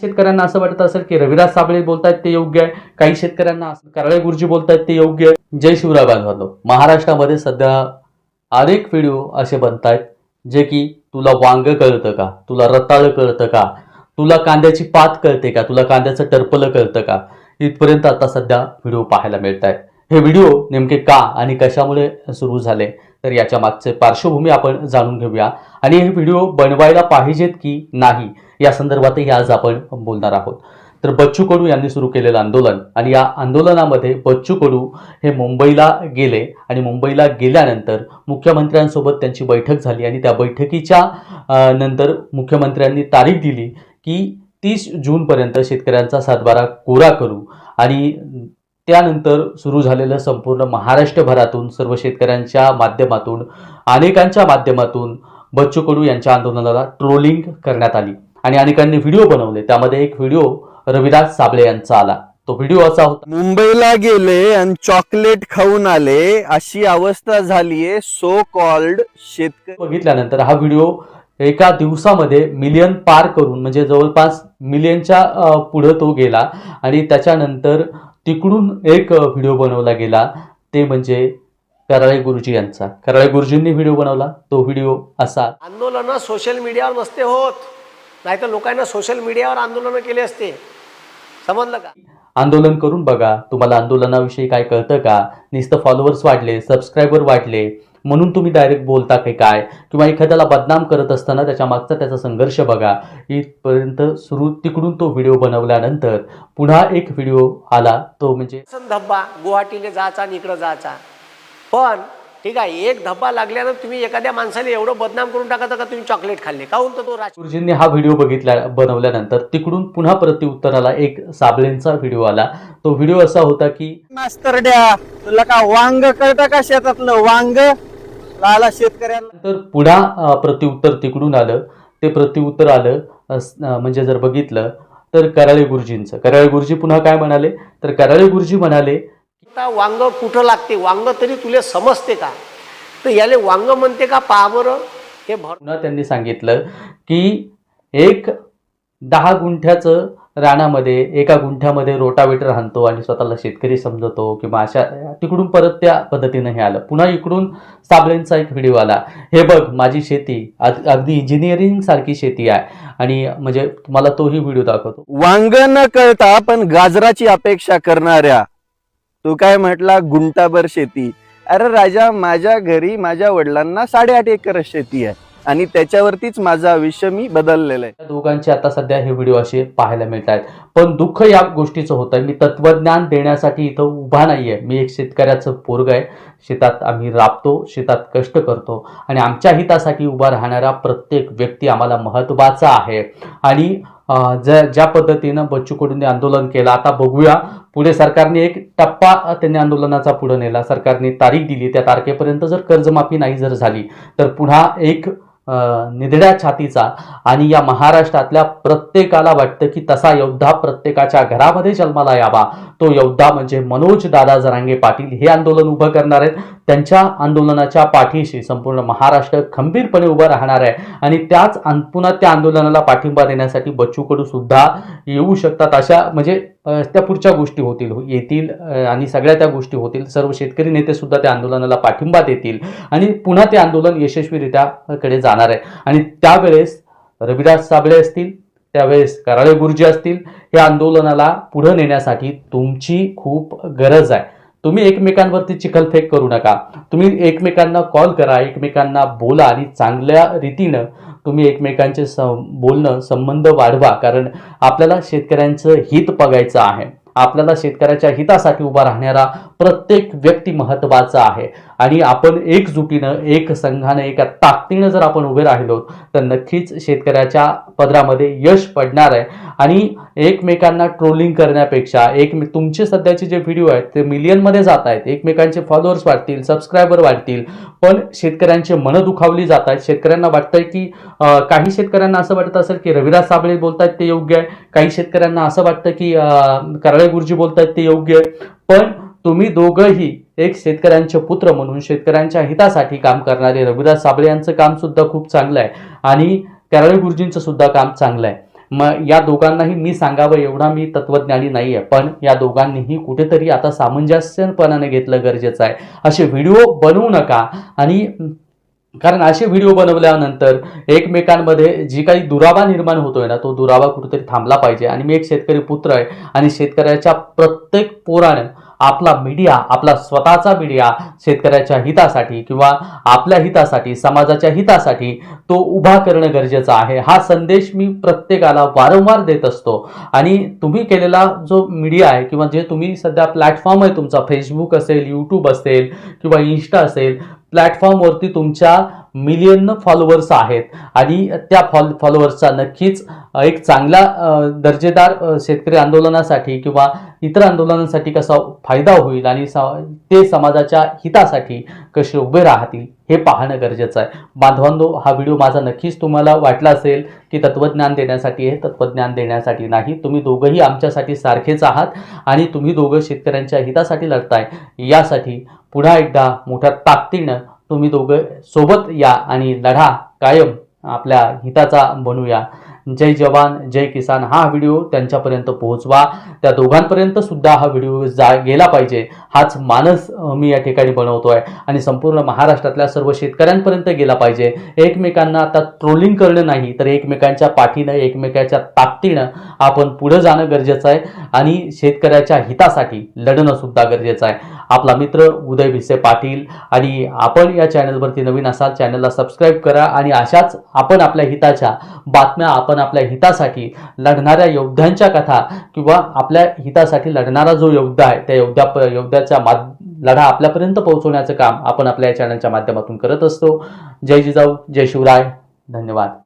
शेतकऱ्यांना असं वाटत असेल की रविराज साबळे बोलतायत ते योग्य आहे काही शेतकऱ्यांना असं- कराळे गुरुजी बोलतायत ते योग्य आहे. जय शिवराय बांधवांनो. महाराष्ट्रामध्ये सध्या अनेक व्हिडिओ असे बनतायत जे की तुला वांग कळतं का? तुला रताळ कळतं का? तुला कांद्याची पात कळते का? तुला कांद्याचं टर्पलं कळतं का? इथपर्यंत आता सध्या व्हिडिओ पाहायला मिळत आहेत हे व्हिडिओ नेमके का आणि कशामुळे सुरू झाले? तर याच्या मागचे पार्श्वभूमी आपण जाणून घेऊया. आणि हे व्हिडिओ बनवायला पाहिजेत की नाही या संदर्भातही आज आपण बोलणार आहोत. तर बच्चू कडू यांनी सुरू केलेलं आंदोलन आणि या आंदोलनामध्ये बच्चू कडू हे मुंबईला गेले आणि मुंबईला गेल्यानंतर मुख्यमंत्र्यांसोबत त्यांची बैठक झाली आणि त्या बैठकीच्या नंतर मुख्यमंत्र्यांनी तारीख दिली की तीस जूनपर्यंत शेतकऱ्यांचा सातबारा कोरा करू आणि त्यानंतर सुरू झालेलं संपूर्ण महाराष्ट्रभरातून सर्व शेतकऱ्यांच्या माध्यमातून अनेकांच्या माध्यमातून बच्चू कडू यांच्या आंदोलनाला ट्रोलिंग करण्यात आली. आणि अनेकांनी व्हिडिओ बनवले. त्यामध्ये एक व्हिडिओ रविराज साबळे यांचा आला. तो व्हिडिओ असा होता. मुंबईला गेले आणि चॉकलेट खाऊन आले अशी अवस्था झालीये सो कॉल्ड शेतकरी. बघितल्यानंतर हा व्हिडिओ एका दिवसामध्ये मिलियन पार करून म्हणजे जवळपास मिलियनच्या पुढं तो गेला. आणि त्याच्यानंतर तिकडून एक व्हिडिओ बनवला गेला. ते म्हणजे कराळे गुरुजी यांचा. कराळे गुरुजींनी व्हिडिओ बनवला. तो व्हिडिओ असा. आंदोलनं सोशल मीडियावर नसते होत. नाहीतर लोकांना सोशल मीडियावर आंदोलनं केले असते. समजलं का? आंदोलन करून बघा. तुम्हाला आंदोलनाविषयी काय कळतं का? नुसतं फॉलोअर्स वाढले सबस्क्रायबर वाढले. म्हणून तुम्ही डायरेक्ट बोलता की काय? किंवा एखाद्याला बदनाम करत असताना त्याच्या मागचा त्याचा संघर्ष बघा. इथपर्यंत सुरू तिकडून तो व्हिडिओ बनवल्यानंतर पुन्हा एक व्हिडिओ आला तो म्हणजे धब्बा गुवाहाटीला जायचा आणि इकडं जायचा. पण ठीक आहे एक धब्बा लागल्यानं तुम्ही एखाद्या माणसाला एवढं बदनाम करून टाकता का तुम्ही चॉकलेट खाल्ले? तर तो राज गुरुजींनी हा व्हिडिओ बघितल्या बनवल्यानंतर तिकडून पुन्हा प्रत्युत्तराला एक साबळेंचा व्हिडिओ आला. तो व्हिडिओ असा होता की मास्तरड्या तुला का वांग कळतं का शेतातलं? वांग लाला शेतकऱ्यांना. तर पुन्हा अ, प्रत्युत्तर तिकडून आलं. ते प्रत्युत्तर आलं म्हणजे जर बघितलं तर कराळे गुरुजींचं. कराळे गुरुजी पुन्हा काय म्हणाले? तर कराळे गुरुजी म्हणाले आता वांग कुठं लागते? वांग तरी तुला समजते का? तर याले वांग म्हणते का पहा बरं? हे भर पुन्हा त्यांनी सांगितलं की एक दहा गुंठ्याचं रानामध्ये एका गुंठ्यामध्ये रोटावेटर हाणतो आणि स्वतःला शेतकरी समजतो किंवा अशा तिकडून परत त्या पद्धतीनं हे आलं. पुन्हा इकडून साबळेंचा एक व्हिडिओ आला. हे बघ माझी शेती अगदी इंजिनिअरिंग सारखी शेती आहे. आणि म्हणजे तुम्हाला तोही व्हिडिओ दाखवतो. वांग न कळता पण गाजराची अपेक्षा करणाऱ्या. तू काय म्हटला? गुंटाभर शेती. अरे राजा माझ्या घरी माझ्या वडिलांना साडेआठ एकर शेती आहे. आणि त्याच्यावरतीच माझं आयुष्य मी बदललेलं आहे. त्या दोघांचे आता सध्या हे व्हिडिओ असे पाहायला मिळत आहेत पण दुःख या गोष्टीचं होतं मी तत्वज्ञान देण्यासाठी इथं उभा नाहीये. मी एक शेतकऱ्याचं पोरग आहे. शेतात आम्ही राबतो शेतात कष्ट करतो. आणि आमच्या हितासाठी उभा राहणारा प्रत्येक व्यक्ती आम्हाला महत्त्वाचा आहे. आणि ज्या ज्या पद्धतीनं बच्चू कडूंनी आंदोलन केलं आता बघूया. पुढे सरकारने एक टप्पा त्यांनी आंदोलनाचा पुढे नेला. सरकारने तारीख दिली. त्या तारखेपर्यंत जर कर्जमाफी नाही जर झाली तर पुन्हा एक निधड्या छातीचा. आणि या महाराष्ट्रातल्या प्रत्येकाला वाटतं की तसा योद्धा प्रत्येकाच्या घरामध्ये जन्माला यावा. तो योद्धा म्हणजे मनोज दादा जरांगे पाटील हे आंदोलन उभं करणार आहेत. त्यांच्या आंदोलनाच्या पाठीशी संपूर्ण महाराष्ट्र खंबीरपणे उभं राहणार आहे. आणि त्याच पुन्हा त्या आंदोलनाला पाठिंबा देण्यासाठी बच्चू कडू सुद्धा येऊ शकतात अशा म्हणजे त्या पुढच्या गोष्टी होतील. येतील आणि सगळ्या त्या गोष्टी होतील. सर्व शेतकरी नेते सुद्धा त्या आंदोलनाला पाठिंबा देतील. आणि पुन्हा ते आंदोलन यशस्वीरित्याकडे जाणार आहे. आणि त्यावेळेस रविदास साबळे असतील त्यावेळेस कराळे गुरुजी असतील या आंदोलनाला पुढे नेण्यासाठी तुमची खूप गरज आहे. तुम्ही एकमेकांवरती चिखलफेक करू नका. तुम्ही एकमेकांना कॉल करा एकमेकांना बोला आणि चांगल्या रीतीनं तुम्ही एकमेकांचे सं बोलणं संबंध वाढवा. कारण आपल्याला शेतकऱ्यांचं हित बघायचं आहे. आपल्याला शेतकऱ्याच्या हितासाठी उभा राहणारा प्रत्येक व्यक्ती महत्त्वाचा आहे. आणि आपण एकजुटीनं एक संघानं एका ताकदीनं जर आपण उभे राहिलो तर नक्कीच शेतकऱ्याच्या पदरामध्ये यश पडणार आहे. आणि एकमेकांना ट्रोलिंग करण्यापेक्षा एक तुमचे सध्याचे जे व्हिडिओ आहेत ते मिलियनमध्ये जात आहेत. एकमेकांचे फॉलोअर्स वाढतील सबस्क्रायबर वाढतील. पण शेतकऱ्यांचे मनं दुखावली जात आहेत. शेतकऱ्यांना वाटतंय की काही शेतकऱ्यांना असं वाटत असेल की रविराज साबळे बोलतायत ते योग्य आहे. काही शेतकऱ्यांना असं वाटतं की अं, कराळे गुरुजी बोलतायत ते योग्य आहे. पण तुम्ही दोघंही एक शेतकऱ्यांचे पुत्र म्हणून शेतकऱ्यांच्या हितासाठी काम करणारे. रघुदास साबळे यांचं काम सुद्धा खूप चांगलं आहे. आणि कराळे गुरुजींचं सुद्धा काम चांगलं आहे. मग या दोघांनाही मी सांगावं एवढा मी तत्वज्ञानी नाही आहे पण या दोघांनीही कुठेतरी आता सामंजस्यपणाने घेतलं गरजेचं आहे. असे व्हिडिओ बनवू नका. आणि कारण असे व्हिडिओ बनवल्यानंतर एकमेकांमध्ये जी काही दुरावा निर्माण होतोय ना तो दुरावा कुठेतरी थांबला पाहिजे. आणि मी एक शेतकरी पुत्र आहे आणि शेतकऱ्याच्या प्रत्येक पोरानं आपला मीडिया आपला स्वतःचा मीडिया शेतकऱ्याच्या हितासाठी किंवा आपल्या हितासाठी समाजाच्या हितासाठी तो उभा करणं गरजेचं आहे. हा संदेश मी प्रत्येकाला वारंवार देत असतो. आणि तुम्ही केलेला जो मीडिया आहे किंवा जे तुम्ही सध्या प्लॅटफॉर्म आहे तुमचा फेसबुक असेल यूट्यूब असेल किंवा इन्स्टा असेल प्लॅटफॉर्मवरती तुमच्या मिलियन फॉलोअर्स आहेत. आणि त्या फॉल फॉलोअर्सचा नक्कीच एक चांगला दर्जेदार शेतकरी आंदोलनासाठी किंवा इतर आंदोलनांसाठी कसा फायदा होईल आणि स ते समाजाच्या हितासाठी कसे उभे राहतील हे पाहणं गरजेचं आहे. बांधवांनो हा व्हिडिओ माझा नक्कीच तुम्हाला वाटला असेल की तत्त्वज्ञान देण्यासाठी आहे. तत्त्वज्ञान देण्यासाठी नाही. तुम्ही दोघंही आमच्यासाठी सारखेच आहात आणि तुम्ही दोघं शेतकऱ्यांच्या हितासाठी लढताय. यासाठी पुन्हा एकदा मोठ्या ताकदीनं तुम्ही दोघं सोबत या आणि लढा कायम आपल्या हिताचा बनूया. जय जवान जय किसान. हा व्हिडिओ त्यांच्यापर्यंत पोहोचवा. त्या दोघांपर्यंत सुद्धा हा व्हिडिओ जा गेला पाहिजे. हाच मानस मी या ठिकाणी बनवतोय. आणि संपूर्ण महाराष्ट्रातल्या सर्व शेतकऱ्यांपर्यंत गेला पाहिजे. एकमेकांना आता ट्रोलिंग करणं नाही तर एकमेकांच्या पाठीनं एकमेकांच्या ताकदीनं आपण पुढं जाणं गरजेचं आहे. आणि शेतकऱ्याच्या हितासाठी लढणं सुद्धा गरजेचं आहे. आपला मित्र उदय भिसे पाटील आणि आपण या चॅनलवरती नवीन असाल चॅनलला सबस्क्राईब करा. आणि अशाच आपण आपल्या हिताच्या बातम्या आपण आपल्या हितासाठी लढणाऱ्या योद्ध्यांच्या कथा किंवा आपल्या हितासाठी लढणारा जो योद्धा आहे त्या योद्धा योद्ध्याचा माध लढा आपल्यापर्यंत पोहोचवण्याचं काम आपण आपल्या या चॅनलच्या माध्यमातून करत असतो. जय जिजाऊ जय शिवराय. धन्यवाद.